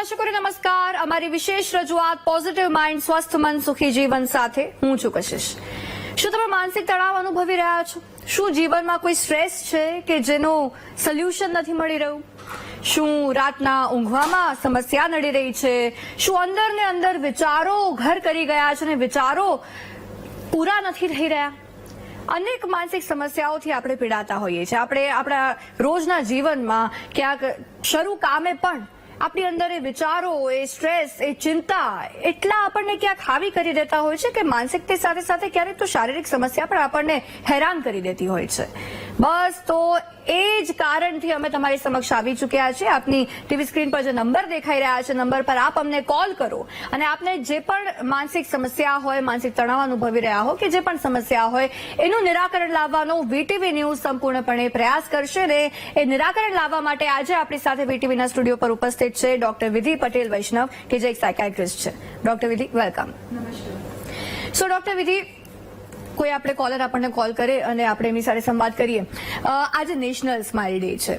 દર્શકોને નમસ્કાર. અમારી વિશેષ રજૂઆત પોઝિટિવ માઇન્ડ સ્વસ્થ મન, સુખી જીવન સાથે હું છું કશિશ. શું તમે માનસિક તણાવ અનુભવી રહ્યા છો? શું જીવનમાં કોઈ સ્ટ્રેસ છે કે જેનું સોલ્યુશન નથી મળી રહ્યું? શું રાતના ઊંઘવામાં સમસ્યા નડી રહી છે? શું અંદર ને અંદર વિચારો ઘર કરી ગયા છે અને વિચારો પૂરા નથી થઈ રહ્યા? અનેક માનસિક સમસ્યાઓથી આપણે પીડાતા હોઈએ છીએ. આપણે આપણા રોજના જીવનમાં ક્યાંક શરૂ કામે પણ આપણી અંદર એ વિચારો, એ સ્ટ્રેસ એ ચિંતા, એટલા આપણને ક્યાંક હાવી કરી દેતા હોય છે કે માનસિકતા સાથે સાથે ક્યારેક તો શારીરિક સમસ્યા પણ આપણને હેરાન કરી દેતી હોય છે. બસ તો એ જ કારણથી અમે તમારી સમક્ષ આવી ચૂક્યા છીએ. આપની ટીવી સ્ક્રીન પર જે નંબર દેખાઈ રહ્યા છે નંબર પર આપ અમને કોલ કરો અને આપને જે પણ માનસિક સમસ્યા હોય માનસિક તણાવ અનુભવી રહ્યા હો કે જે પણ સમસ્યા હોય એનું નિરાકરણ લાવવાનો વીટીવી ન્યૂઝ સંપૂર્ણપણે પ્રયાસ કરશે ને એ નિરાકરણ લાવવા માટે આજે આપણી સાથે વીટીવીના સ્ટુડિયો પર ઉપસ્થિત છે ડોક્ટર વિધિ પટેલ વૈષ્ણવ કે જે એક સાયકાટ્રિસ્ટ છે. ડોક્ટર વિધિ વેલકમ સો ડોક્ટર વિધિ કોઈ આપણે કોલર આપણને કોલ કરે અને આપણે એમની સાથે સંવાદ કરીએ. આજે નેશનલ સ્માઇલ ડે છે.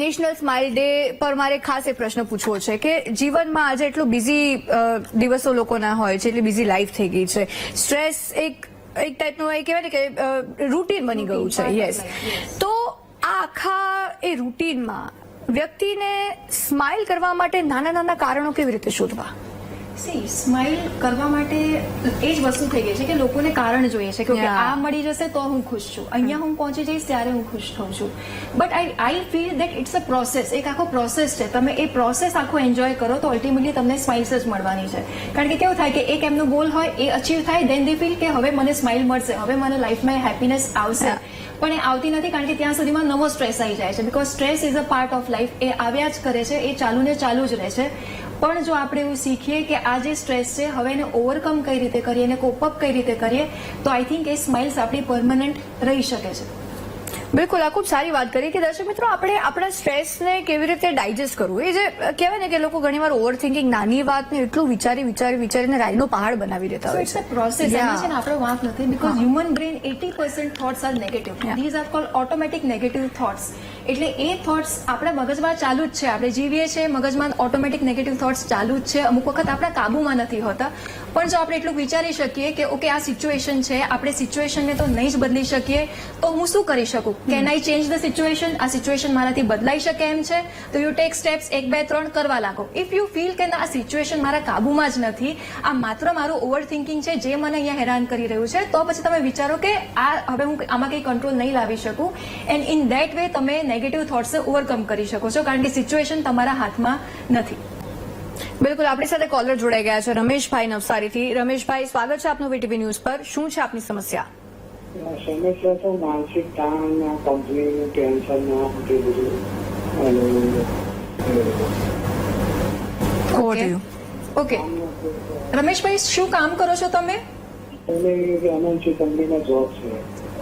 નેશનલ સ્માઇલ ડે પર મારે ખાસ એ પ્રશ્ન પૂછવો છે કે જીવનમાં આજે એટલું બિઝી દિવસો લોકોના હોય છે એટલી બિઝી લાઈફ થઈ ગઈ છે. સ્ટ્રેસ એક એક ટાઈપનું એ કહેવાય ને કે રૂટીન બની ગયું છે. યસ તો આ આખા એ રૂટીનમાં વ્યક્તિને સ્માઇલ કરવા માટે નાના નાના કારણો કેવી રીતે શોધવા? સી સ્માઇલ કરવા માટે એ જ વસ્તુ થઈ ગઈ છે કે લોકોને કારણ જોઈએ છે કે આ મળી જશે તો હું ખુશ છું. અહીંયા હું પહોંચી જઈશ ત્યારે હું ખુશ થઉં છું. But I I feel that it's a process એક આખો પ્રોસેસ છે. તમે એ પ્રોસેસ આખો એન્જોય કરો તો અલ્ટિમેટલી તમને સ્માઇલ્સ જ મળવાની છે. કારણ કે કેવું થાય કે એક એમનો ગોલ હોય એ અચીવ થાય દેન દે ફીલ કે હવે મને સ્માઇલ મળશે હવે મને લાઈફમાં હેપીનેસ આવશે. પણ એ આવતી નથી કારણ કે ત્યાં સુધીમાં નવો સ્ટ્રેસ આવી જાય છે. Because stress is a part of life એ આવ્યા જ કરે છે એ ચાલુ ને ચાલુ જ રહે છે. પણ જો આપણે એવું શીખીએ કે આ જે સ્ટ્રેસ છે, હવે એને ઓવરકમ કઈ રીતે કરીએ, એને કોપઅપ કઈ રીતે કરીએ, તો આઈ થિંક એ સ્માઇલ્સ આપણી પરમનન્ટ રહી શકે છે. બિલકુલ આ ખૂબ સારી વાત કરી કે દર્શક મિત્રો આપણે આપણા સ્ટ્રેસને કેવી રીતે ડાયજેસ્ટ કરવું? એ જે કહેવાય ને કે લોકો ઘણીવાર ઓવર થિંકિંગ નાની વાતને એટલું વિચારી વિચારી વિચારીને રાયનો પહાડ બનાવી દેતા હોય છે. પ્રોસેસ. એમાં છે ને આપણો વાંક નથી. Because human brain eighty percent thoughts are negative these are call automatic negative thoughts એટલે એ થોટ્સ આપણા મગજમાં ચાલુ જ છે. આપણે જીવીએ છીએ મગજમાં ઓટોમેટિક નેગેટિવ થોટ્સ ચાલુ જ છે. અમુક વખત આપણા કાબુમાં નથી હોતા. પણ જો આપણે એટલું વિચારી શકીએ કે ઓકે આ સિચ્યુએશન છે. આપણે સિચ્યુએશનને તો નહીં જ બદલી શકીએ. તો હું શું કરી શકું? Can I change the situation આ સિચ્યુએશન મારાથી બદલાઈ શકે એમ છે? તો યુ ટેક સ્ટેપ્સ એક, બે, ત્રણ કરવા લાગો. ઇફ યુ ફીલ કે આ સિચ્યુએશન મારા કાબુમાં જ નથી, આ માત્ર મારું ઓવર થિંકિંગ છે, જે મને અહીંયા હેરાન કરી રહ્યું છે, તો પછી તમે વિચારો કે આ હવે હું આમાં કંઈ કંટ્રોલ નહીં લાવી શકું. એન્ડ ઇન ધેટ વે તમે નેગેટિવ થોટ્સને ઓવરકમ કરી શકો છો, કારણ કે સિચ્યુએશન તમારા હાથમાં નથી. બિલકુલ, આપણી સાથે કોલર જોડાઈ ગયા છે રમેશભાઈ નવસારીથી. રમેશભાઈ, સ્વાગત છે આપનું વીટીવી ન્યૂઝ પર. શું છે આપની સમસ્યા? સમસ્યા માનસિક તાણ કંપનીનું ટેન્શન તે ઓકે રમેશભાઈ, શું કામ કરો છો તમે? જોબ છે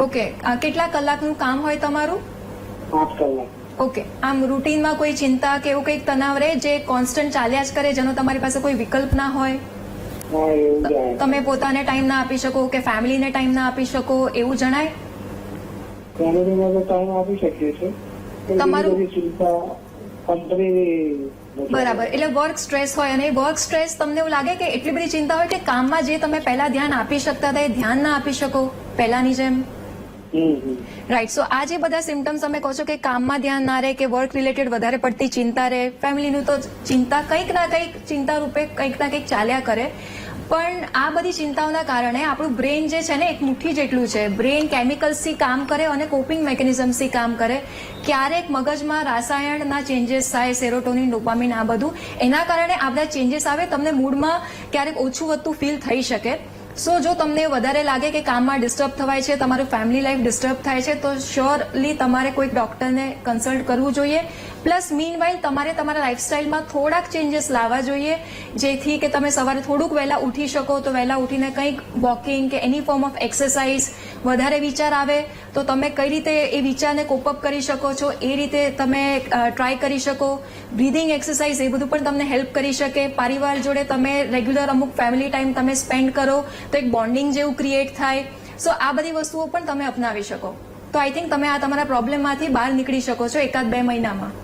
ઓકે કેટલા કલાકનું કામ હોય તમારું? આઠ કલાક ઓકે આમ રૂટીનમાં કોઈ ચિંતા કે એવું કંઈક તણાવ રહે જે કોન્સ્ટન્ટ ચાલ્યા જ કરે, જેનો તમારી પાસે કોઈ વિકલ્પ ના હોય? તમે પોતાને ટાઈમ ના આપી શકો કે ફેમિલીને ટાઈમ ના આપી શકો એવું જણાય? તો ટાઈમ આપી શકીએ છીએ. તમારું- બરાબર. એટલે વર્ક સ્ટ્રેસ હોય અને વર્ક સ્ટ્રેસ તમને એવું લાગે કે એટલી બધી ચિંતા હોય કે કામમાં જે તમે પહેલા ધ્યાન આપી શકતા હતા એ ધ્યાન ના આપી શકો પહેલાની જેમ. રાઈટ સો આ જે બધા સિમ્ટમ્સ તમે કહો છો કે કામમાં ધ્યાન ના રહે કે વર્ક રિલેટેડ વધારે પડતી ચિંતા રહે ફેમિલીનું તો ચિંતા કંઈક ના કંઈક ચિંતા રૂપે કંઈક ના કંઈક ચાલ્યા કરે. પણ આ બધી ચિંતાઓના કારણે આપણું બ્રેન જે છે ને, એક મુઠ્ઠી જેટલું છે. બ્રેન કેમિકલ્સથી કામ કરે અને કોપિંગ મેકેનિઝમ્સથી કામ કરે. ક્યારેક મગજમાં રાસાયણના ચેન્જીસ થાય સેરોટોનિન ડોપામિન આ બધું, એના કારણે આ બધા ચેન્જીસ આવે, તમને મૂડમાં ક્યારેક ઓછું વધતું ફીલ થઈ શકે. સો જો તમને વધારે લાગે કે કામમાં ડિસ્ટર્બ થવાય છે, તમારું ફેમિલી લાઈફ ડિસ્ટર્બ થાય છે, તો શ્યોરલી તમારે કોઈક ડોક્ટરને કન્સલ્ટ કરવું જોઈએ. પ્લસ મીન તમારે તમારા લાઇફસ્ટાઇલમાં થોડાક ચેન્જીસ લાવવા જોઈએ. જેથી કે તમે સવારે થોડુંક વહેલા ઉઠી શકો, તો વહેલા ઉઠીને કંઈક વોકિંગ કે એની ફોર્મ ઓફ એક્સરસાઇઝ વધારે વિચાર આવે, તો તમે કઈ રીતે એ વિચારને કોપઅપ કરી શકો છો, એ રીતે તમે ટ્રાય કરી શકો. બ્રીધિંગ એક્સરસાઇઝ એ બધું પણ તમને હેલ્પ કરી શકે. પરિવાર જોડે તમે રેગ્યુલર અમુક ફેમિલી ટાઈમ તમે સ્પેન્ડ કરો, તો એક બોન્ડિંગ જેવું ક્રિએટ થાય. સો આ બધી વસ્તુઓ પણ તમે અપનાવી શકો. તો આઈ થિંક તમે આ તમારા પ્રોબ્લેમમાંથી બહાર નીકળી શકો છો એકાદ બે મહિનામાં.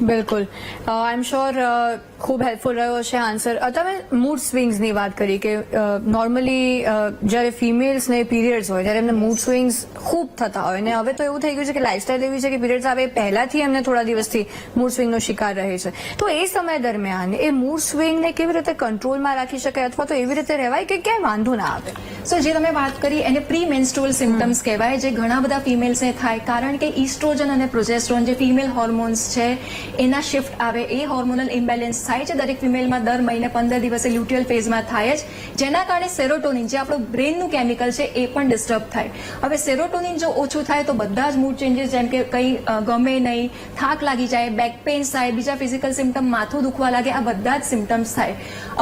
બિલકુલ. આઈ એમ શ્યોર ખૂબ હેલ્પફુલ રહ્યો છે આન્સર તમે મૂડ સ્વિંગ્સની વાત કરી કે નોર્મલી જ્યારે ફિમેલ્સને પીરિયડ્સ હોય ત્યારે એમને મૂડ સ્વિંગ્સ ખૂબ થતા હોય. અને હવે તો એવું થઈ ગયું છે કે લાઇફસ્ટાઇલ એવી છે કે પીરિયડ્સ આવે પહેલાથી એમને થોડા દિવસથી મૂડ સ્વિંગનો શિકાર રહે છે. તો એ સમય દરમિયાન એ મૂડ સ્વિંગને કેવી રીતે કંટ્રોલમાં રાખી શકાય અથવા તો એવી રીતે રહેવાય કે ક્યાંય વાંધો ના આવે? સો જે તમે વાત કરી એને પ્રી મેન્સ્ટ્રુઅલ સિમ્ટમ્સ કહેવાય જે ઘણા બધા ફિમેલ્સને થાય. કારણ કે ઇસ્ટ્રોજન અને પ્રોજેસ્ટ્રોન જે ફિમેલ હોર્મોન્સ છે એના શિફ્ટ આવે એ હોર્મોનલ ઇમ્બેલેન્સ થાય છે. દરેક ફિમેલમાં દર મહિને પંદર દિવસે લ્યુટિયલ ફેઝમાં થાય જ. જેના કારણે સેરોટોનિન જે આપણું બ્રેનનું કેમિકલ છે એ પણ ડિસ્ટર્બ થાય. હવે સેરોટોનિન જો ઓછું થાય તો બધા જ મૂડ ચેન્જીસ જેમ કે કંઈ ગમે નહીં, થાક લાગી જાય બેક પેઇન્સ થાય, બીજા ફિઝિકલ સિમ્ટમ માથું દુખવા લાગે, આ બધા જ સિમ્ટમ્સ થાય.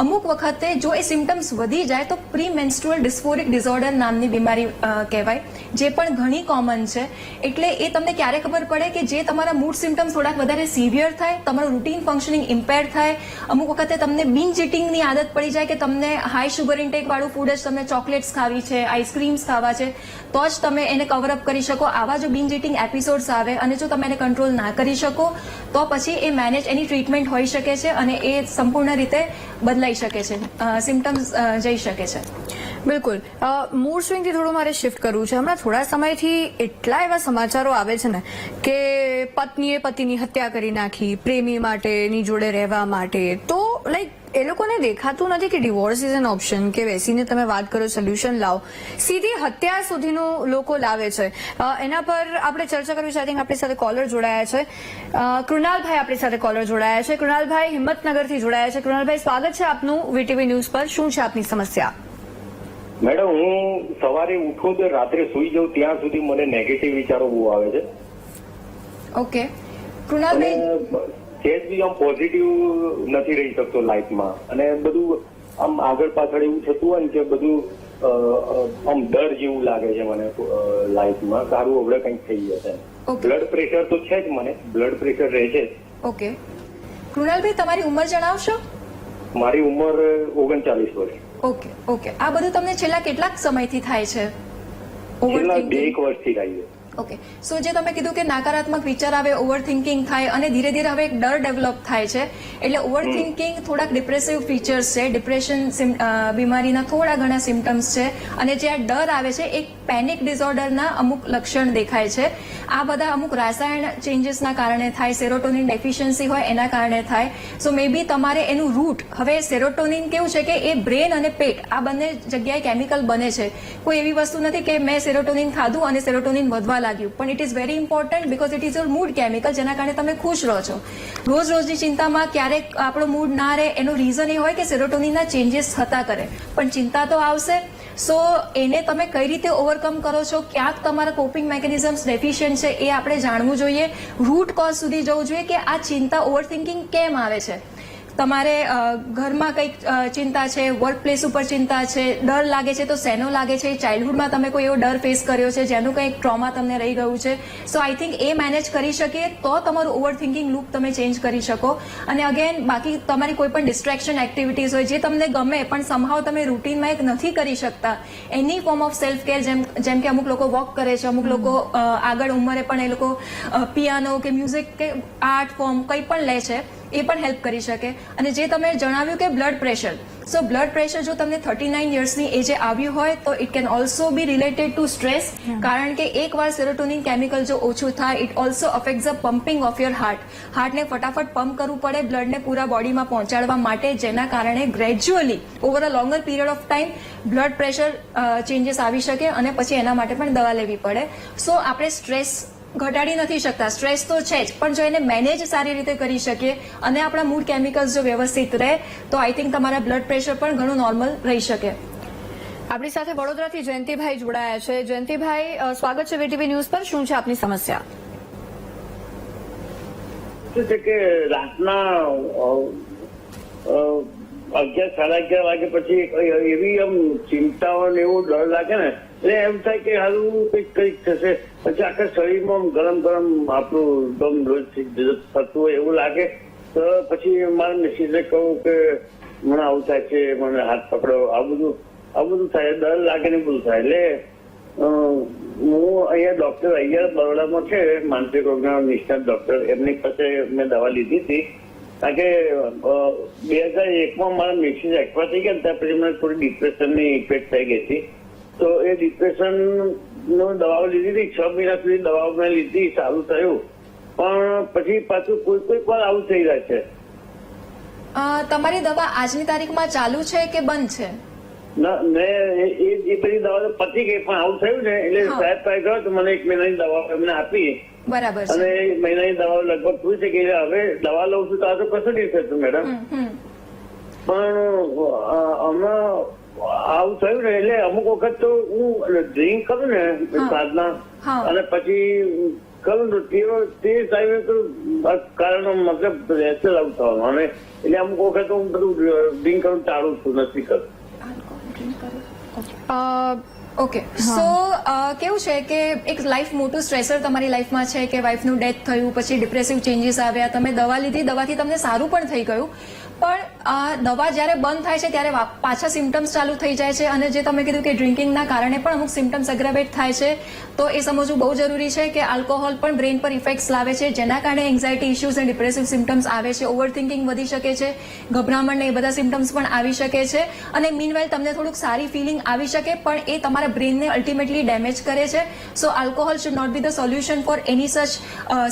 અમુક વખતે જો એ સિમ્ટમ્સ વધી જાય તો પ્રી મેન્સ્ટ્રુઅલ ડિસ્ફોરિક ડિસઓર્ડર નામની બીમારી કહેવાય, જે પણ ઘણી કોમન છે. એટલે એ તમને ક્યારે ખબર પડે કે જે તમારા મૂડ સિમ્ટમ્સ થોડાક વધારે સિવિયર થાય, તમારું રૂટીન ફંક્શનિંગ ઇમ્પેર થાય, અમુક વખતે તમને બિન ઇટિંગની આદત પડી જાય કે તમને હાઈ શુગર ઇન્ટેક વાળું ફૂડ જ તમને ચોકલેટ્સ ખાવી છે આઈસ્ક્રીમ્સ ખાવા છે, તો જ તમે એને કવરઅપ કરી શકો. આવા જો બિન ઇટિંગ એપિસોડ્સ આવે અને જો તમે એને કંટ્રોલ ના કરી શકો, તો પછી એ મેનેજ એની ટ્રીટમેન્ટ હોઈ શકે છે અને એ સંપૂર્ણ રીતે બદલાઈ શકે છે સિમ્ટમ્સ જઈ શકે છે. બિલકુલ. મૂડ સ્વિંગથી થોડું મારે શિફ્ટ કરવું છે. હમણાં થોડા સમયથી એટલા એવા સમાચારો આવે છે ને કે પત્નીએ પતિની હત્યા કરી નાખી, પ્રેમી માટેની જોડે રહેવા માટે. તો લાઈક એ લોકોને દેખાતું નથી કે ડિવોર્સ ઇઝ એન ઓપ્શન કે બેસીને તમે વાત કરો સોલ્યુશન લાવો. સીધી હત્યા સુધીનું લોકો લાવે છે. એના પર આપણે ચર્ચા કરવી છે. આઈ થિંક આપણી સાથે કોલર જોડાયા છે. કૃણાલભાઈ આપણી સાથે કોલર જોડાયા છે. કૃણાલભાઈ હિંમતનગરથી જોડાયા છે. કૃણાલભાઈ, સ્વાગત છે આપનું વીટીવી ન્યૂઝ પર. શું છે આપની સમસ્યા? મેડમ હું સવારે ઉઠું તો રાત્રે સુઈ જાઉં ત્યાં સુધી મને નેગેટિવ વિચારો બહુ આવે છે. ઓકે. કૃણાલભાઈ સેજ બી આમ પોઝિટિવ નથી રહી શકતો લાઈફમાં અને બધું આમ આગળ પાછળ એવું થતું હોય ને કે બધું આમ ડર જેવું લાગે છે મને લાઈફમાં સારું હવે કંઈક થઈ જશે. બ્લડ પ્રેશર તો છે જ મને. બ્લડ પ્રેશર રહે છે જ. ઓકે. કૃણાલભાઈ તમારી ઉંમર જણાવશો? મારી ઉંમર ઓગણચાલીસ વર્ષ. ઓકે ઓકે આ બધું તમને છેલ્લા કેટલાક સમયથી થાય છે? છેલ્લા બે એક વર્ષથી થાય છે. ઓકે સો જે તમે કીધું કે નકારાત્મક વિચાર આવે ઓવર થિંકિંગ થાય અને ધીરે ધીરે હવે એક ડર ડેવલપ થાય છે. એટલે ઓવર થિંકિંગ થોડાક ડિપ્રેસિવ ફીચર્સ છે. ડિપ્રેશન બીમારીના થોડા ઘણા સિમ્ટમ્સ છે. અને જે આ ડર આવે છે એક પેનિક ડિસઓર્ડરના અમુક લક્ષણ દેખાય છે. આ બધા અમુક રાસાયણ ચેન્જીસના કારણે થાય સેરોટોનિન ડેફિશિયન્સી હોય એના કારણે થાય. સો મે બી તમારે એનું રૂટ હવે સેરોટોનિન કેવું છે કે એ બ્રેન અને પેટ આ બંને જગ્યાએ કેમિકલ બને છે. કોઈ એવી વસ્તુ નથી કે મેં સેરોટોનિન ખાધું અને સેરોટોનિન વધવા લાગ્યું. પણ it is very important because it is your mood chemical જેના કારણે તમે ખુશ રહો છો. રોજ રોજની ચિંતામાં ક્યારેક આપણો મૂડ ના રહે, એનું રીઝન એ હોય કે સેરોટોનિનના ચેન્જીસ થતા કરે. પણ ચિંતા તો આવશે. સો એને તમે કઈ રીતે ઓવરકમ કરો છો? ક્યાંક તમારા કોપિંગ મેકેનિઝમ્સ ડેફિશિયન્ટ છે, એ આપણે જાણવું જોઈએ. રૂટ કોઝ સુધી જવું જોઈએ કે આ ચિંતા ઓવરથિંકિંગ કેમ આવે છે? તમારે ઘરમાં કંઈક ચિંતા છે વર્ક પ્લેસ ઉપર ચિંતા છે, ડર લાગે છે, તો શેનો લાગે છે? ચાઇલ્ડહુડમાં તમે કોઈ એવો ડર ફેસ કર્યો છે, જેનું કંઈક ટ્રોમા તમને રહી ગયું છે? સો આઈ થિંક એ મેનેજ કરી શકીએ તો તમારું ઓવર થિંકિંગ તમે ચેન્જ કરી શકો. અને અગેન બાકી તમારી કોઈ પણ ડિસ્ટ્રેક્શન એક્ટિવિટીઝ હોય, જે તમને ગમે, પણ સમહાવ તમે રૂટીનમાં એક નથી કરી શકતા. એની ફોર્મ ઓફ સેલ્ફ કેર જેમ જેમ કે અમુક લોકો વોક કરે છે, અમુક લોકો આગળ ઉંમરે પણ એ લોકો પિયાનો કે મ્યુઝિક કે આર્ટ ફોર્મ કંઈ પણ લે છે. એ પણ હેલ્પ કરી શકે. અને જે તમે જણાવ્યું કે blood pressure so blood pressure જો તમને થર્ટી નાઇન યર્સની એજે આવ્યું હોય તો it can also be related to stress કારણ કે એકવાર સેરોટોનિન કેમિકલ જો ઓછું થાય it also affect the pumping of your heart હાર્ટને ફટાફટ પમ્પ કરવું પડે બ્લડને પૂરા બોડીમાં પહોંચાડવા માટે જેના કારણે gradually over a longer period of time blood pressure changes આવી શકે અને પછી એના માટે પણ દવા લેવી પડે. સો આપણે સ્ટ્રેસ ઘટાડી નથી શકતા. સ્ટ્રેસ તો છે જ, પણ જો એને મેનેજ સારી રીતે કરી શકીએ અને આપણા મૂડ કેમિકલ્સ જો વ્યવસ્થિત રહે, તો આઈ થિંક તમારા બ્લડ પ્રેશર પણ ઘણું નોર્મલ રહી શકે. આપણી સાથે વડોદરાથી જયંતિભાઈ જોડાયા છે. જયંતિભાઈ સ્વાગત છે વીટીવી ન્યૂઝ પર. શું છે આપની સમસ્યા? શું છે કે રાતના અગિયાર, સાડા અગિયાર વાગે પછી એવી આમ ચિંતાઓ ને એવું ડર લાગે ને, એટલે એમ થાય કે હારું કંઈક કંઈક થશે. પછી આખા શરીરમાં ગરમ ગરમ આપણું દમ રોજ થતું હોય એવું લાગે. તો પછી મારા મિસિસે કહું કે મને આવું થાય છે, મને હાથ પકડો આ બધું આ બધું થાય, ડર લાગે ને બધું થાય. એટલે હું અહીંયા ડોક્ટર અહીંયા બરોડામાં છે, માનસિક રોગના નિષ્ણાત ડોક્ટર એમની પાસે મેં દવા લીધી હતી. કારણ કે બે હજાર એકમાં મારા મિસિસ એક્સપાયર થઈ ગયા ત્યાં પછી મને થોડી ડિપ્રેશનની ઇફેક્ટ થઈ ગઈ હતી. તો એ ડિપ્રેશન દવાઓ લીધી હતી છ મહિના સુધી દવાઓ મેં લીધી સારું થયું. પણ પછી પાછું કોઈ કોઈ પણ આવું થઈ જાય છે. તમારી દવા આજની તારીખમાં ચાલુ છે કે બંધ છે? મેં એ બધી દવા પતી ગઈ પણ આવું થયું ને એટલે સાહેબ પાસે ગયો તો મને એક મહિનાની દવા એમને આપી. બરાબર અને એક મહિનાની દવા લગભગ પૂરી છે કે હવે દવા લઉં છું તો આ તો કશું નહીં થતું મેડમ. પણ હમણાં આવું થયું ને એટલે અમુક વખત તો હું ડ્રિંક કરું ને. સાધના અને પછી કરું તો તે તે ટાઈમે તો કારણો મતલબ રહેશે આવું થવાનું. અને એટલે અમુક વખત હું બધું ડ્રિંક કરું ટાળું છું નથી કરતું. ઓકે સો કેવું છે કે એક લાઈફ મોટું સ્ટ્રેસર તમારી લાઈફમાં છે કે વાઈફનું ડેથ થયું પછી ડિપ્રેસિવ ચેન્જીસ આવ્યા તમે દવા લીધી દવાથી તમને સારું પણ થઈ ગયું. પણ આ દવા જ્યારે બંધ થાય છે, ત્યારે પાછા સિમ્ટમ્સ ચાલુ થઈ જાય છે. અને જે તમે કીધું કે ડ્રિંકિંગના કારણે પણ અમુક સિમ્ટમ્સ અગ્રવેટ થાય છે, તો એ સમજવું બહુ જરૂરી છે કે આલ્કોહોલ પણ બ્રેન પર ઇફેક્ટ્સ લાવે છે, જેના કારણે એન્ઝાયટી ઇશ્યુઝ અને ડિપ્રેસિવ સિમ્ટમ્સ આવે છે ઓવર થિંકિંગ વધી શકે છે, ગભરામણ ને એ બધા સિમ્ટમ્સ પણ આવી શકે છે. અને મીનવાઇલ તમને થોડુંક સારી ફિલિંગ આવી શકે, પણ એ તમારા બ્રેનને અલ્ટિમેટલી ડેમેજ કરે છે. So alcohol should not be the solution for any such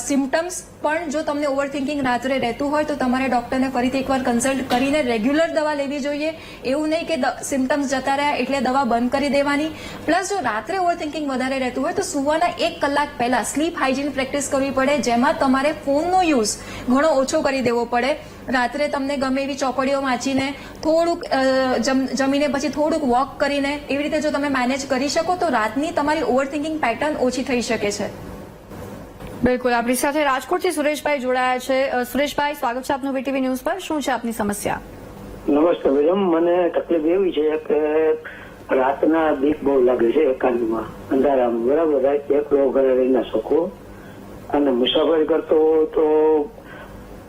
symptoms પણ જો તમને ઓવર થિંકિંગ રાત્રે રહેતું હોય તો તમારે ડોક્ટરને ફરીથી એકવાર કન્સલ્ટ કરીને રેગ્યુલર દવા લેવી જોઈએ. એવું નહીં કે સિમ્ટમ્સ જતા રહ્યા એટલે દવા બંધ કરી દેવાની. પ્લસ જો રાત્રે ઓવર થિંકિંગ વધારે રહેતું હોય તો સુવાના એક કલાક પહેલા સ્લીપ હાઇજીન પ્રેક્ટિસ કરવી પડે, જેમાં તમારે ફોનનો યુઝ ઘણો ઓછો કરી દેવો પડે. રાત્રે તમને ગમે એવી ચોપડીઓ વાંચીને, થોડુંક જમ- જમીને પછી થોડુંક વોક કરીને, એવી રીતે જો તમે મેનેજ કરી શકો તો રાતની તમારી ઓવર થિંકિંગ પેટર્ન ઓછી થઈ શકે છે. બિલકુલ આપણી સાથે રાજકોટથી સુરેશભાઈ જોડાયા છે. સુરેશભાઈ સ્વાગત છે આપનું બીટીવી ન્યૂઝ પર. શું છે આપની સમસ્યા? નમસ્તે મેડમ. મને તકલીફ એવી છે કે રાતના બીક બહુ લાગે છે એકાંતમાં. અંધારામાં. બરાબર રાત એકલો ઘરે રહી ના શકો. અને મુસાફરી કરતો તો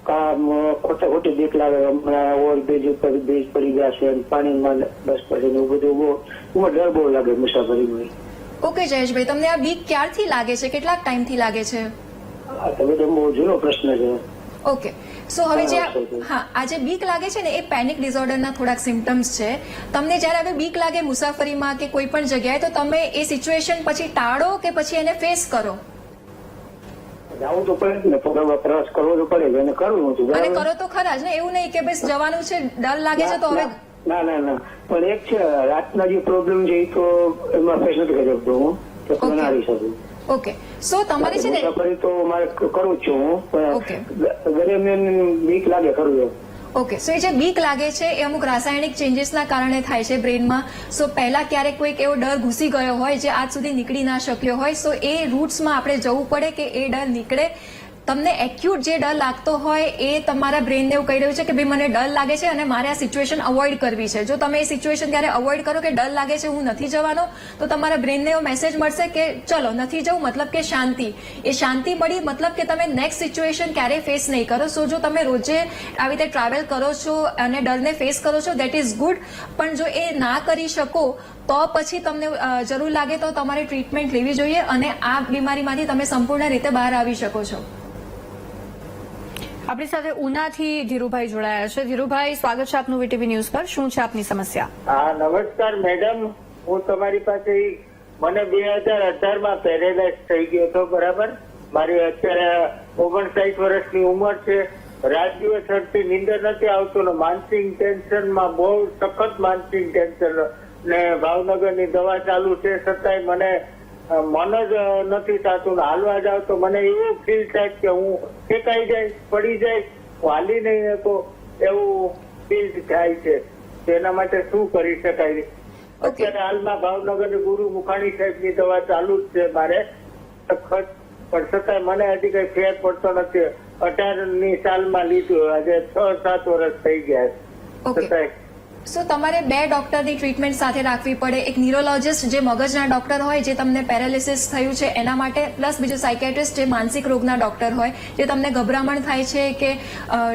કામ ખોટા ખોટી બીક લાગે. હમણાં ઓવરબ્રિજ ઉપર બ્રિજ પડી ગયા છે અને પાણીમાં બસ પડે ને એવું બધું બહુ એમાં ડર બહુ લાગે મુસાફરીમાં. ઓકે જયેશભાઈ તમને આ બીક ક્યારથી લાગે છે? કેટલાક ટાઈમથી લાગે છે? આ તો બહુ જૂનો પ્રશ્ન છે. ઓકે. સો હવે જે હા. આ જે બીક લાગે છે ને એ પેનિક ડિસઓર્ડરના થોડાક સિમ્ટમ્સ છે. તમને જ્યારે હવે બીક લાગે મુસાફરીમાં કે કોઈ પણ જગ્યાએ તો તમે એ સિચ્યુએશન પછી ટાળો કે પછી એને ફેસ કરો? જવું તો પડે ને પોતાનો પ્રવાસ કરવો તો પડે અને કરવું હતું અને કરો તો ખરા જ ને એવું નહીં કે બસ જવાનું છે ડર લાગે છે તો હવે ના ના ના પણ એક છે રાતના જે પ્રોબ્લેમ છે એ તો એમાં ફેસ નથી કરી શકતો હું Okay. ના આવી શકું. ઓકે. સો તમારે છે ને મુસાફરી તો મારે કરું છું હું દરમિયાન બીક લાગે એમ ઓકે. સો એ જે બીક લાગે છે એ અમુક રાસાયણિક ચેન્જીસના કારણે થાય છે બ્રેનમાં. સો પહેલા ક્યારેક કોઈક એવો ડર ઘૂસી ગયો હોય જે આજ સુધી નીકળી ના શક્યો હોય. સો એ રૂટ્સમાં આપણે જવું પડે કે એ ડર નીકળે. તમને એક્યુટ જે ડર લાગતો હોય એ તમારા બ્રેનને એવું કહી રહ્યું છે કે ભાઈ મને ડર લાગે છે અને મારે આ સિચ્યુએશન અવોઇડ કરવી છે. જો તમે એ સિચ્યુએશન ત્યારે અવોઇડ કરો કે ડર લાગે છે હું નથી જવાનો, તો તમારા બ્રેનને એવો મેસેજ મળશે કે ચલો, નથી જવું મતલબ કે શાંતિ. એ શાંતિ મળી મતલબ કે તમે નેક્સ્ટ સિચ્યુએશન ક્યારેય ફેસ નહીં કરો. સો જો તમે રોજે આવી રીતે ટ્રાવેલ કરો છો અને ડરને ફેસ કરો છો દેટ ઇઝ ગુડ પણ જો એ ના કરી શકો, તો પછી તમને જરૂર લાગે તો તમારે ટ્રીટમેન્ટ લેવી જોઈએ અને આ બીમારીમાંથી તમે સંપૂર્ણ રીતે બહાર આવી શકો છો. આપણી સાથે ઉનાથી ધીરુભાઈ જોડાયા છે. ધીરુભાઈ, સ્વાગત છે આપનું વીટીવી ન્યૂઝ પર. શું છે આપની સમસ્યા? નમસ્કાર, મેડમ. હું તમારી પાસે મને બે હજાર અઢારમાં પેરેલાઇઝ થઈ ગયો હતો, બરાબર? મારી અત્યારે ઓગણસાઠ વર્ષની ઉંમર છે. રાત દિવસ સરથી નીંદર નથી આવતું ને માનસિક ટેન્શનમાં બહુ સખત માનસિક ટેન્શન ને ભાવનગરની દવા ચાલુ છે. છતાંય મને મન જ નથી થતું હાલવા જાવ તો મને એવું ફીલ થાય કે હું ફેંકાઈ જાય પડી જાય હાલી નહીં તો એવું ફીલ થાય છે. તેના માટે શું કરી શકાય? અત્યારે હાલમાં ભાવનગરની ગુરુ મુખાણી સાહેબની દવા ચાલુ જ છે મારે. ખર્ચ પણ છતાંય મને હજી કઈ ફેર પડતો નથી. અઢારની સાલમાં લીધું આજે છ સાત વર્ષ થઈ ગયા. છતાંય સો તમારે બે ડોક્ટરની ટ્રીટમેન્ટ સાથે રાખવી પડે. એક ન્યુરોલોજિસ્ટ જે મગજના ડોક્ટર હોય, જે તમને પેરાલિસિસ થયું છે, એના માટે પ્લસ બીજું સાયકેટ્રિસ્ટ જે માનસિક રોગના ડોક્ટર હોય, જે તમને ગભરામણ થાય છે કે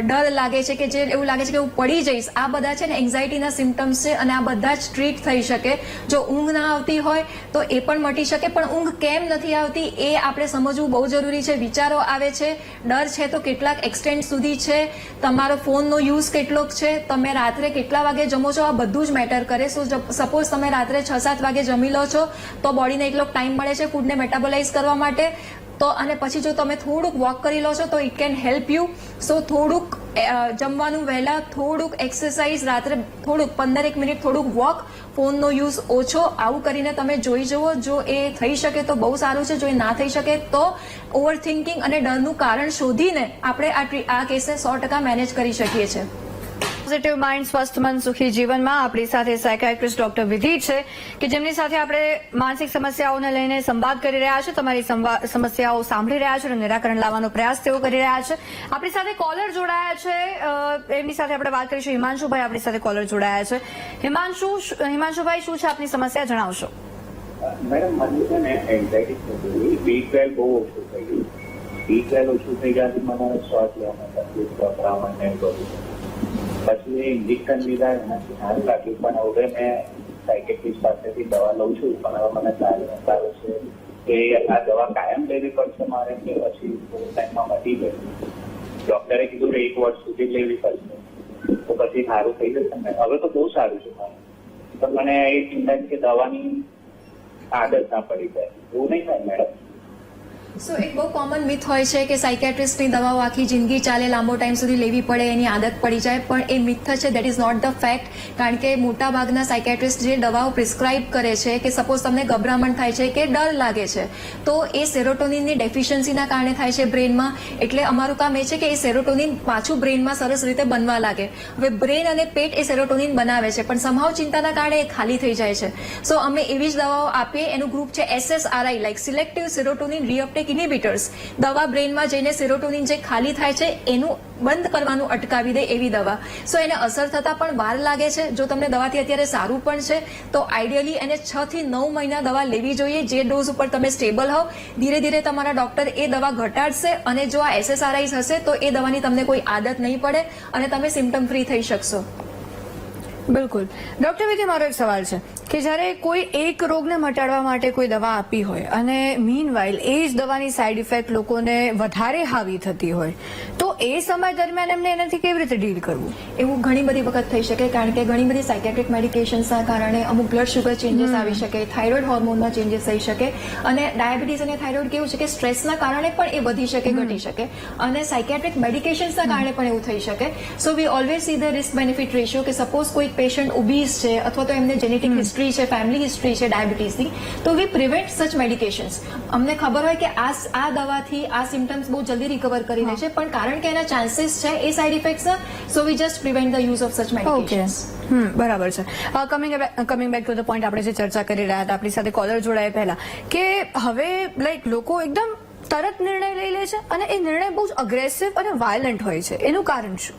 ડર લાગે છે કે જે એવું લાગે છે કે હું પડી જઈશ. આ બધા છે ને એન્ઝાયટીના સિમ્ટમ્સ છે અને આ બધા જ ટ્રીટ થઈ શકે. જો ઊંઘ ના આવતી હોય, તો એ પણ મટી શકે. પણ ઊંઘ કેમ નથી આવતી, એ આપણે સમજવું બહુ જરૂરી છે. વિચારો આવે છે, ડર છે તો કેટલાક એક્સટેન્ટ સુધી છે. તમારો ફોનનો યુઝ કેટલોક છે. તમે રાત્રે કેટલા વાગે જમો છો, આ બધું જ મેટર કરે. સો સપોઝ તમે રાત્રે છ સાત વાગે જમી લો છો, તો બોડીને એટલો ટાઈમ મળે છે ફૂડને મેટાબોલાઇઝ કરવા માટે. તો, અને પછી જો તમે થોડુંક વોક કરી લો છો, તો it can help you so થોડુંક જમવાનું વહેલા, થોડુંક એક્સરસાઇઝ રાત્રે થોડુંક, પંદર એક મિનિટ થોડુંક વોક ફોનનો યુઝ ઓછો. આવું કરીને તમે જોઈ જુઓ, જો એ થઈ શકે તો બહુ સારું છે, જો એ ના થઈ શકે તો ઓવર થિંકિંગ અને ડરનું કારણ શોધીને આપણે આ કેસને સો ટકા મેનેજ કરી શકીએ છીએ. પોઝિટિવ માઇન્ડ સ્વસ્થ મન, સુખી જીવનમાં આપણી સાથે સાયકાટ્રિસ્ટ ડોક્ટર વિધિ છે કે જેમની સાથે આપણે માનસિક સમસ્યાઓને લઈને સંવાદ કરી રહ્યા છે, તમારી સમસ્યાઓ સાંભળી રહ્યા છે અને નિરાકરણ લાવવાનો પ્રયાસ તેઓ કરી રહ્યા છે. આપણી સાથે કોલર જોડાયા છે એમની સાથે આપણે વાત કરીશું. હિમાંશુભાઈ આપણી સાથે કોલર જોડાયા છે. હિમાંશુ, હિમાંશુભાઈ, શું છે આપની સમસ્યા? જણાવશો. મેડમ, મને છે ને એન્ઝાયટી બી ટ્વેલ્વ બહુ ઓછું થઈ ગયું. બી ટ્વેલ્વ ઓછું થઈ ગયા મને શ્વાસ લેવામાં તકલીફ ગભરામણ ને બધું. પછી ઇન્જેક્શન લીધા એનાથી સારું લાગ્યું, પણ હવે મેં સાયકેટ્રિસ્ટ પાસેથી દવા લઉં છું, પણ હવે મને સારું સારું છે કે આ દવા કાયમ લેવી પડશે મારે કે પછી ટાઈમમાં મટી ગયું ડોક્ટરે કીધું કે એક વર્ષ સુધી લેવી પડશે. તો પછી સારું થઈ જશે ને. હવે તો બહુ સારું છે મારે. પણ મને એ ચિંતા કે દવાની આદત ના પડી જાય. એવું નહીં થાય, મેડમ. સો એક બહુ કોમન મિથ હોય છે કે સાયકેટ્રિસ્ટની દવાઓ આખી જિંદગી ચાલે, લાંબો ટાઈમ સુધી લેવી પડે, એની આદત પડી જાય. પણ એ મિથ છે that is not the fact કારણ કે મોટા ભાગના સાયકેટ્રિસ્ટ જે દવાઓ પ્રિસ્ક્રાઇબ કરે છે, કે સપોઝ તમને ગભરામણ થાય છે, કે ડર લાગે છે, તો એ સેરોટોનિનની ડેફિશિયન્સીના કારણે થાય છે બ્રેનમાં. એટલે અમારું કામ એ છે કે એ સેરોટોનિન પાછું બ્રેનમાં સરસ રીતે બનવા લાગે. હવે બ્રેન અને પેટ એ સેરોટોનિન બનાવે છે, પણ સંભાવ ચિંતાના કારણે એ ખાલી થઈ જાય છે. સો અમે એવી જ દવાઓ આપીએ, એનું ગ્રુપ છે SSRI like selective serotonin reuptake inhibitors દવા બ્રેનમાં જઈને સિરોટોનિન જે ખાલી થાય છે, એનું બંધ કરવાનું અટકાવી દે એવી દવા. સો એને અસર થતા પણ વાર લાગે છે. જો તમને દવાથી અત્યારે સારું પણ છે, તો આઈડિયલી એને છ થી નવ મહિના દવા લેવી જોઈએ. જે ડોઝ ઉપર તમે સ્ટેબલ હોવ, ધીરે ધીરે તમારા ડોક્ટર એ દવા ઘટાડશે અને જો આ એસએસઆરઆઈસ હશે, તો એ દવાની તમને કોઈ આદત નહીં પડે અને તમે સિમ્ટમ ફ્રી થઈ શકશો. બિલકુલ. ડોક્ટર વિજય મારો એક સવાલ છે. કે જ્યારે કોઈ એક રોગને મટાડવા માટે કોઈ દવા આપી હોય અને મીન એ જ દવાની સાઈડ ઇફેક્ટ લોકોને વધારે હાવી થતી હોય તો એ સમય દરમિયાન એમને એનાથી કેવી રીતે ડીલ કરવું? એવું ઘણી બધી વખત થઈ શકે કારણ કે ઘણી બધી સાયકેટ્રિક મેડિકેશન્સના કારણે અમુક બ્લડ શુગર ચેન્જીસ આવી શકે થાઇરોઇડ હોર્મોનમાં ચેન્જીસ થઈ શકે અને ડાયાબિટીસ અને થાઇરોઇડ કેવું છે કે સ્ટ્રેસના કારણે પણ એ વધી શકે ઘટી શકે અને સાયકેટ્રિક મેડિકેશન્સના કારણે પણ એવું થઈ શકે. So we always see the risk benefit ratio કે સપોઝ કોઈ પેશન્ટ ઓબીસ છે અથવા તો એમને જેનેટિક હિસ્ટ્રી છે ફેમિલી હિસ્ટ્રી છે ડાયાબિટીસની તો વી પ્રિવેન્ટ સચ મેડિકેશન્સ અમને ખબર હોય કે આ આ દવાથી આ સિમ્ટમ્સ બહુ જલ્દી રિકવર કરી લે છે પણ કારણ કે એના ચાન્સીસ છે એ side effects so we just prevent the use of such medications hmm બરાબર છે. Coming coming back to the point આપણે જે ચર્ચા કરી રહ્યા હતા આપણી સાથે કોલર જોડાયા પહેલા કે હવે લાઈક લોકો એકદમ તરત નિર્ણય લઈ લે છે અને એ નિર્ણય બહુ જ અગ્રેસિવ અને વાયલન્ટ હોય છે. એનું કારણ શું?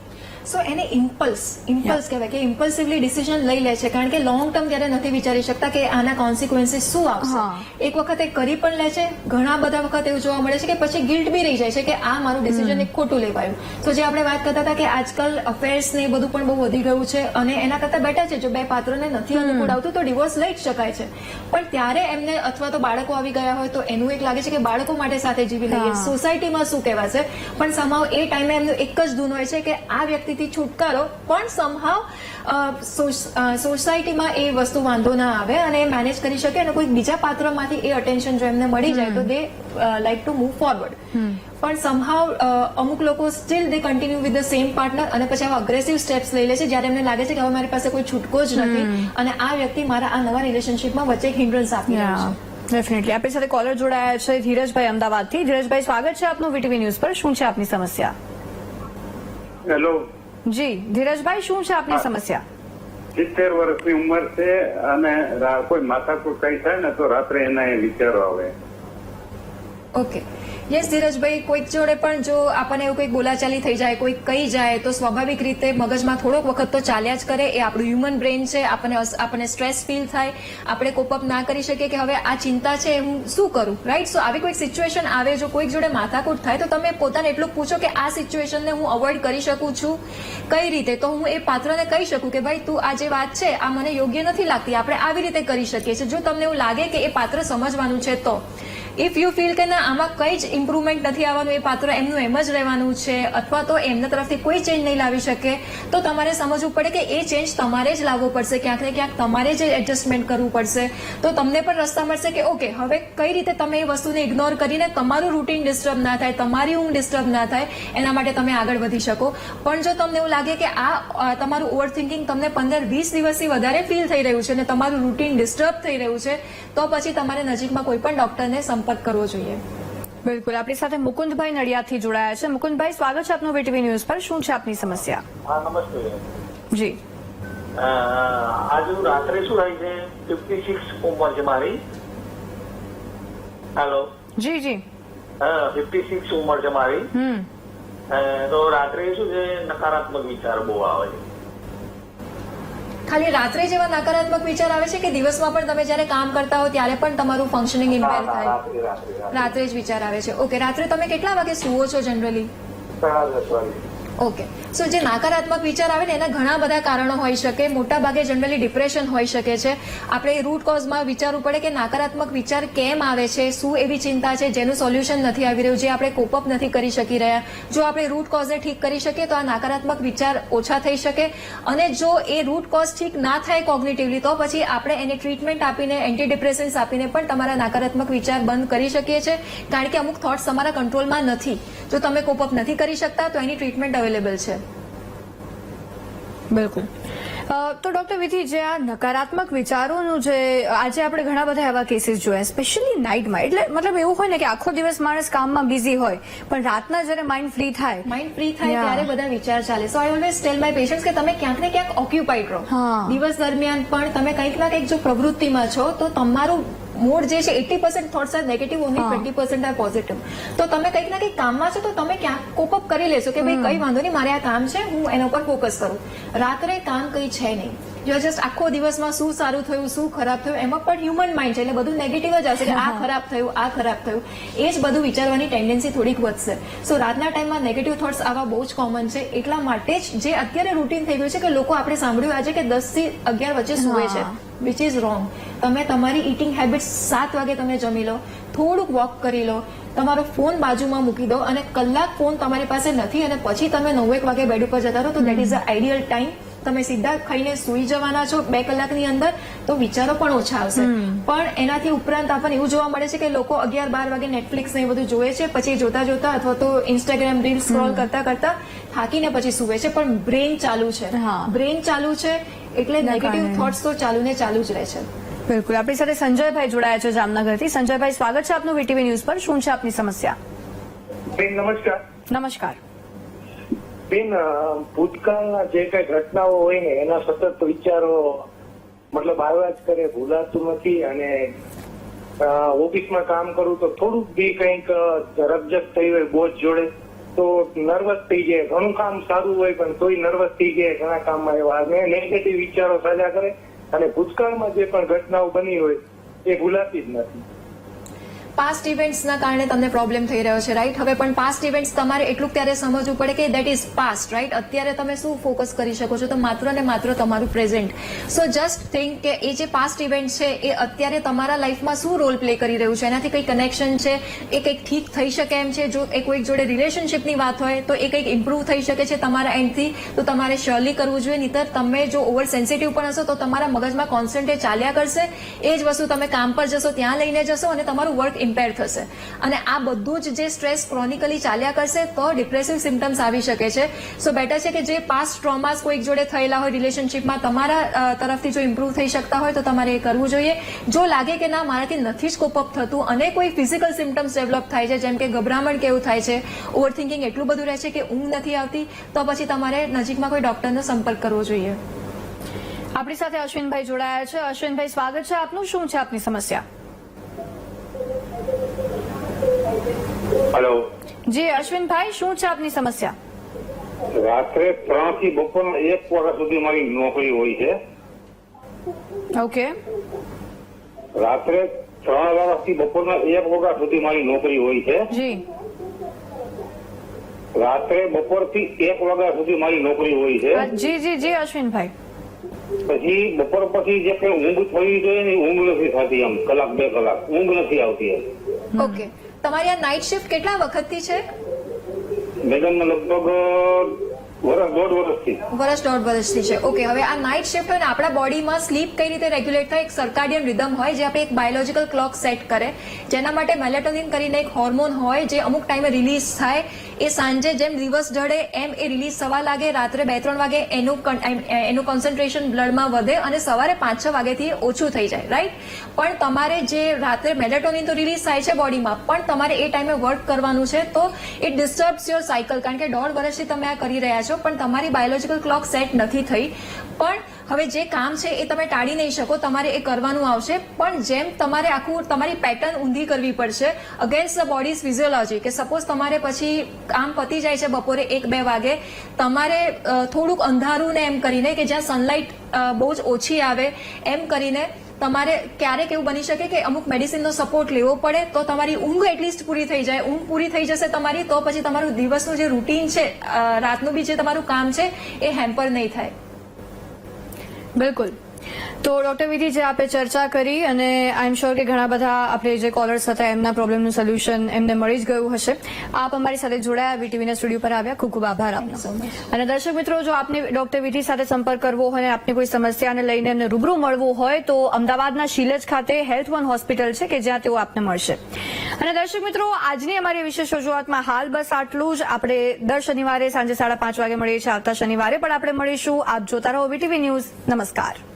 સો એને ઇમ્પલ્સ ઇમ્પલ્સ કહેવાય કે ઇમ્પલ્સિવલી ડિસિઝન લઈ લે છે. કારણ કે લોંગ ટર્મ ત્યારે નથી વિચારી શકતા કે આના કોન્સિક્વન્સીસ શું આવશે. એક વખત એ કરી પણ લે છે ઘણા બધા વખત એવું જોવા મળે છે કે પછી ગિલ્ટ બી રહી જાય છે કે આ મારું ડિસિઝન એક ખોટું લેવાયું. તો જે આપણે વાત કરતા હતા કે આજકાલ અફેર્સ ને એ બધું પણ બહુ વધી ગયું છે અને એના કરતા બેટર છે. જો બે પાત્રને નથી અનુકૂળ આવતું તો ડિવોર્સ લઈ જ શકાય છે. પણ ત્યારે એમને અથવા તો બાળકો આવી ગયા હોય તો એનું એક લાગે છે કે બાળકો માટે સાથે જીવી લઈએ. સોસાયટીમાં શું કહેવાશે? પણ સમાવ એ ટાઈમે એમનું એક જ ધૂન હોય છે કે આ વ્યક્તિથી છુટકારો પણ સમહાવ સોસાયટીમાં એ વસ્તુ વાંધો ના આવે અને એ મેનેજ કરી શકે અને કોઈ બીજા પાત્રમાંથી એ અટેન્શન જો એમને મળી જાય તો they like to move forward પણ સમહાવ અમુક લોકો still they continue with the same partner અને પછી આવા અગ્રેસિવ સ્ટેપ્સ લઈ લે છે જ્યારે એમને લાગે છે કે હવે મારી પાસે કોઈ છૂટકો જ નથી અને આ વ્યક્તિ મારા આ નવા રિલેશનશીપમાં વચ્ચે હિન્ડ્રન્સ આપી રહ્યું છે. ડેફિનેટલી આપણી સાથે કોલર જોડાયા છે ધીરજભાઈ અમદાવાદથી. ધીરજભાઈ સ્વાગત છે આપનું વીટીવી ન્યૂઝ પર. શું છે આપની સમસ્યા? હેલો જી ધીરજભાઈ શું છે આપની સમસ્યા? સિત્તેર વર્ષની ઉંમર છે અને કોઈ માથાકૂટ કઈ થાય ને તો રાત્રે એના એ વિચારો આવે. ઓકે. યસ, ધીરજભાઈ, કોઈક જોડે પણ જો આપણને એવું કંઈક બોલાચાલી થઈ જાય, કોઈક કહી જાય, તો સ્વાભાવિક રીતે મગજમાં થોડોક વખત તો ચાલ્યા જ કરે. એ આપણું હ્યુમન બ્રેન છે, આપણને આપણને સ્ટ્રેસ ફીલ થાય. આપણે કોપઅપ ના કરી શકીએ કે હવે આ ચિંતા છે, હું શું કરું રાઈટ સો આવી કોઈક સિચ્યુએશન આવે જો કોઈક જોડે માથાકૂટ થાય, તો તમે પોતાને એટલું પૂછો કે આ સિચ્યુએશનને હું અવોઇડ કરી શકું છું. કઈ રીતે? તો હું એ પાત્રને કહી શકું કે, ભાઈ, તું આ જે વાત છે, આ મને યોગ્ય નથી લાગતી. આપણે આવી રીતે કરી શકીએ છીએ. જો તમને એવું લાગે કે એ પાત્ર સમજવાનું છે, તો. ઇફ યુ ફીલ કે ના, આમાં કઈ જ ઇમ્પ્રુવમેન્ટ નથી આવવાનું, એ પાત્ર એમનું એમ જ રહેવાનું છે, અથવા તો એમના તરફથી કોઈ ચેન્જ નહીં લાવી શકે, તો તમારે સમજવું પડે કે એ ચેન્જ તમારે જ લાવવો પડશે. ક્યાંક ને ક્યાંક તમારે જ એડજસ્ટમેન્ટ કરવું પડશે. તો તમને પણ રસ્તા મળશે કે ઓકે હવે કઈ રીતે તમે એ વસ્તુને ઇગ્નોર કરીને તમારું રૂટીન ડિસ્ટર્બ ના થાય, તમારી ઊંઘ ડિસ્ટર્બ ના થાય, એના માટે તમે આગળ વધી શકો. પણ જો તમને એવું લાગે કે આ તમારું ઓવર થિંકિંગ તમને પંદર વીસ દિવસથી વધારે ફીલ થઈ રહ્યું છે અને તમારું રૂટીન ડિસ્ટર્બ થઈ રહ્યું છે તો પછી તમારે નજીકમાં કોઈ પણ ડોક્ટરને સંપર્ક કરવો જોઈએ. બિલકુલ. આપણી સાથે મુકુંદભાઈ નડિયાદથી જોડાયા છે. મુકુંદભાઈ સ્વાગત છે આપનું વીટીવી ન્યૂઝ પર. શું છે આપની સમસ્યા? નમસ્તે. જી. અ, આજે રાત્રે શું થાય છે? ફિફ્ટી સિક્સ ઉંમર છે મારી. હેલો જી જી. હા ફિફ્ટી સિક્સ ઉંમર છે મારી. હમ. તો રાત્રે શું છે? નકારાત્મક વિચાર બહુ આવે છે. ખાલી રાત્રે જેવા નકારાત્મક વિચાર આવે છે કે દિવસમાં પણ તમે જ્યારે કામ કરતા હો ત્યારે પણ તમારું ફંક્શનિંગ ઇમ્પેર થાય? રાત્રે જ વિચાર આવે છે. ઓકે રાત્રે તમે કેટલા વાગે સુવો છો જનરલી ઓકે સો જે નકારાત્મક વિચાર આવે ને, એના ઘણા બધા કારણો હોઈ શકે. મોટા ભાગે જનરલી ડિપ્રેશન હોઈ શકે છે. આપણે રૂટ કોઝમાં વિચારવું પડે કે નકારાત્મક વિચાર કેમ આવે છે, શું એવી ચિંતા છે, જેનું સોલ્યુશન નથી આવી રહ્યું, જે આપણે કોપઅપ નથી કરી શકી રહ્યા. જો આપણે રૂટ કોઝને ઠીક કરી શકીએ, તો આ નકારાત્મક વિચાર ઓછા થઈ શકે. અને જો એ રૂટ કોઝ ઠીક ના થાય કોગ્નિટિવલી તો પછી આપણે એને ટ્રીટમેન્ટ આપીને એન્ટી ડિપ્રેશન્સ આપીને પણ તમારા નકારાત્મક વિચાર બંધ કરી શકીએ છીએ. કારણ કે અમુક થોટ્સ તમારા કંટ્રોલમાં નથી. જો તમે કોપઅપ નથી કરી શકતા તો એની ટ્રીટમેન્ટ અવેલેબલ છે. બિલકુલ. તો ડોક્ટર વિધિ જે આ નકારાત્મક વિચારોનું જે આજે આપણે ઘણા બધા એવા કેસીસ જોયા સ્પેશિયલી નાઇટમાં એટલે મતલબ એવું હોય ને કે આખો દિવસ માણસ કામમાં બિઝી હોય પણ રાતના જ્યારે માઇન્ડ ફ્રી થાય માઇન્ડ ફ્રી થાય. ત્યારે બધા વિચાર ચાલે. So I always tell my patients કે તમે ક્યાંક ને ક્યાંક ઓક્યુપાઈડ રહો. દિવસ દરમિયાન પણ તમે કંઈક ના કંઈક જો પ્રવૃત્તિમાં છો તો તમારું મૂડ જે છે eighty percent thoughts are negative only. Twenty percent are positive તો તમે કંઈક ના કંઈક કામમાં છો તો તમે ક્યાંક કોપઅપ કરી લેશો કે ભાઈ કઈ વાંધો નહીં મારે આ કામ છે હું એના ઉપર ફોકસ કરું. રાત્રે કામ કંઈ છે નહીં. જો જસ્ટ આખો દિવસમાં શું સારું થયું શું ખરાબ થયું એમાં પણ હ્યુમન માઇન્ડ છે એટલે બધું નેગેટિવ જ આવશે કે આ ખરાબ થયું આ ખરાબ થયું. એ જ બધું વિચારવાની ટેન્ડન્સી થોડીક વધશે. સો રાતના ટાઈમમાં નેગેટિવ થોટ્સ આવા બહુ જ કોમન છે. એટલા માટે જ જે અત્યારે રૂટીન થઈ ગયું છે કે લોકો આપણે સાંભળ્યું આજે કે દસથી અગિયાર વચ્ચે સુવે છે. વિચ ઇઝ રોંગ તમે તમારી ઇટિંગ હેબિટ સાત વાગે તમે જમી લો થોડુંક વોક કરી લો તમારો ફોન બાજુમાં મૂકી દો અને કલાક ફોન તમારી પાસે નથી અને પછી તમે નવેક વાગે બેડ ઉપર જતા રહો તો that is a ideal time તમે સીધા ખાઈને સુઈ જવાના છો બે કલાકની અંદર તો વિચારો પણ ઓછા આવશે. પણ એનાથી ઉપરાંત આપણને એવું જોવા મળે છે કે લોકો અગિયાર બાર વાગે નેટફ્લિક્સ ને એ બધું જોવે છે પછી જોતા જોતા અથવા તો ઇન્સ્ટાગ્રામ રીલ સ્ક્રોલ કરતા કરતા થાકીને પછી સુવે છે. પણ બ્રેન ચાલુ છે. હા. બ્રેન ચાલુ છે એટલે નેગેટિવ થોટ્સ તો ચાલુ ને ચાલુ જ રહે છે. બિલકુલ. આપણી સાથે સંજયભાઈ જોડાયા છે જામનગરથી. સંજયભાઈ સ્વાગત છે આપનું વીટીવી ન્યૂઝ પર. શું છે આપની સમસ્યા? નમસ્કાર. નમસ્કાર. બેન ભૂતકાળના જે કઈ ઘટનાઓ હોય ને એના સતત વિચારો મતલબ આવ્યા જ કરે ભૂલાતું નથી અને ઓફિસમાં કામ કરું તો થોડુંક બી કંઈક અ, થઈ હોય બોજ જોડે તો નર્વસ થઈ જાય. ઘણું કામ સારું હોય પણ તોય નર્વસ થઈ જાય ઘણા કામમાં એવા. નેગેટિવ વિચારો સાજા કરે. અને ભૂતકાળમાં જે પણ ઘટનાઓ બની હોય એ ભૂલાતી જ નથી. પાસ્ટ ઇવેન્ટ્સના કારણે તમને પ્રોબ્લેમ થઈ રહ્યો છે રાઈટ હવે પણ પાસ્ટ ઇવેન્ટ્સ તમારે એટલું ત્યારે સમજવું પડે કે દેટ ઇઝ પાસ્ટ રાઈટ અત્યારે તમે શું ફોકસ કરી શકો છો? તો માત્ર ને માત્ર તમારું પ્રેઝન્ટ સો જસ્ટ થિંક કે એ જે પાસ્ટ ઇવેન્ટ છે, એ અત્યારે તમારા લાઈફમાં શું રોલ પ્લે કરી રહ્યું છે? એનાથી કંઈ કનેક્શન છે? એ કંઈક ઠીક થઈ શકે એમ છે? જો એ કોઈક જોડે રિલેશનશિપની વાત હોય, તો એ કંઈક ઇમ્પ્રુવ થઈ શકે છે તમારા એન્ડથી તો તમારે શ્યોરલી કરવું જોઈએ, નહીતર તમે જો ઓવર સેન્સિટિવ પણ હશો, તો તમારા મગજમાં કોન્સન્ટ્રેટ ચાલ્યા કરશે. એ જ વસ્તુ તમે કામ પર જશો, ત્યાં લઈને જશો અને તમારું વર્ક ઇમ્પેર થશે. અને આ બધું જ જે સ્ટ્રેસ ક્રોનિકલી ચાલ્યા કરશે, તો ડિપ્રેસિવ સિમ્ટમ્સ આવી શકે છે. સો બેટર છે કે જે પાસ્ટ ટ્રોમાસ કોઈક જોડે થયેલા હોય રિલેશનશિપમાં તમારા તરફથી જો ઇમ્પ્રુવ થઈ શકતા હોય, તો તમારે એ કરવું જોઈએ. જો લાગે કે ના, મારાથી નથી જ કોપઅપ થતું, અને કોઈ ફિઝિકલ સિમ્ટમ્સ ડેવલપ થાય છે, જેમ કે ગભરામણ કેવું થાય છે ઓવર થિંકિંગ એટલું બધું રહે છે કે ઊંઘ નથી આવતી, તો પછી તમારે નજીકમાં કોઈ ડોક્ટરનો સંપર્ક કરવો જોઈએ. આપણી સાથે અશ્વિનભાઈ જોડાયા છે. અશ્વિનભાઈ, સ્વાગત છે આપનું. શું છે આપની સમસ્યા? હેલો જી અશ્વિનભાઈ શું છે આપની સમસ્યા રાત્રે ત્રણથી બપોરના એક વાગ્યા સુધી મારી નોકરી હોય છે ઓકે રાત્રે ત્રણ વાગ્યાથી બપોરના એક વાગ્યા સુધી મારી નોકરી હોય છે જી રાત્રે બપોરથી એક વાગ્યા સુધી મારી નોકરી હોય છે અ, જી જી જી અશ્વિનભાઈ પછી બપોર પછી જે કઈ ઊંઘ થવી જોઈએ ને એ ઊંઘ નથી થતી એમ કલાક બે કલાક ઊંઘ નથી આવતી એમ ઓકે તમારી આ નાઇટ શિફ્ટ કેટલા વખતથી છે? મેડમ લગભગ વર્ષ દોઢ વર્ષથી વર્ષ દોઢ વર્ષથી છે. ઓકે હવે આ નાઇટ શિફ્ટ અને આપણા બોડીમાં સ્લીપ કઈ રીતે રેગ્યુલેટ થાય એક સર્કાડિયન રિધમ હોય જે આપણે એક બાયોલોજીકલ ક્લોક સેટ કરે જેના માટે મેલેટોનિન કરીને એક હોર્મોન હોય જે અમુક ટાઈમે રિલીઝ થાય એ સાંજે જેમ દિવસ ઢળે એમ એ રિલીઝ સવા લાગે, રાત્રે બે ત્રણ વાગે એનું એનું કોન્સન્ટ્રેશન બ્લડમાં વધે અને સવારે પાંચ છ વાગેથી ઓછું થઈ જાય રાઈટ પણ તમારે જે રાત્રે મેલેટોનિન તો રિલીઝ થાય છે બોડીમાં પણ તમારે એ ટાઈમે વર્ક કરવાનું છે, તો ઇટ ડિસ્ટર્બ્સ યોર સાયકલ કારણ કે દોઢ વર્ષથી તમે આ કરી રહ્યા છો, પણ તમારી બાયોલોજીકલ ક્લોક સેટ નથી થઈ. પણ હવે જે કામ છે એ તમે ટાળી નહીં શકો, તમારે એ કરવાનું આવશે. પણ જેમ તમારે આખું, તમારી પેટર્ન ઊંધી કરવી પડશે અગેન્સ્ટ ધ બોડીઝ ફિઝિયોલોજી કે સપોઝ તમારે પછી કામ પતી જાય છે બપોરે એક, બે વાગે, તમારે થોડુંક અંધારું ને એમ કરીને કે જ્યાં સનલાઇટ બહુ જ ઓછી આવે, એમ કરીને તમારે ક્યારેક એવું બની શકે કે અમુક મેડિસિનનો સપોર્ટ લેવો પડે તો તમારી ઊંઘ એટલીસ્ટ પૂરી થઈ જાય. ઊંઘ પૂરી થઈ જશે તમારી તો પછી તમારું દિવસનું જે રૂટીન છે રાતનું બી જે તમારું કામ છે એ હેમ્પર નહીં થાય. બિલકુલ. તો ડોક્ટર વિધિ જે આપે ચર્ચા કરી અને આઈ એમ શ્યોર કે ઘણા બધા આપણે જે કોલર્સ હતા એમના પ્રોબ્લેમનું સોલ્યુશન એમને મળી જ ગયું હશે. આપ અમારી સાથે જોડાયા વીટીવીના સ્ટુડિયો પર આવ્યા. ખૂબ ખૂબ આભાર આપનો. અને દર્શક મિત્રો, જો આપને ડોક્ટર વિધિ સાથે સંપર્ક કરવો હોય અને આપની કોઈ સમસ્યાને લઈને એમને રૂબરૂ મળવું હોય, તો અમદાવાદના શિલેજ ખાતે હેલ્થ વન હોસ્પિટલ છે કે જ્યાં તેઓ આપને મળશે. અને દર્શક મિત્રો, આજની અમારી વિશેષ રજૂઆતમાં હાલ બસ આટલું જ. આપણે દર શનિવારે સાંજે સાડા પાંચ વાગે મળીએ છીએ, આવતા શનિવારે પણ આપણે મળીશું. આપ જોતા રહો વીટીવી ન્યૂઝ નમસ્કાર.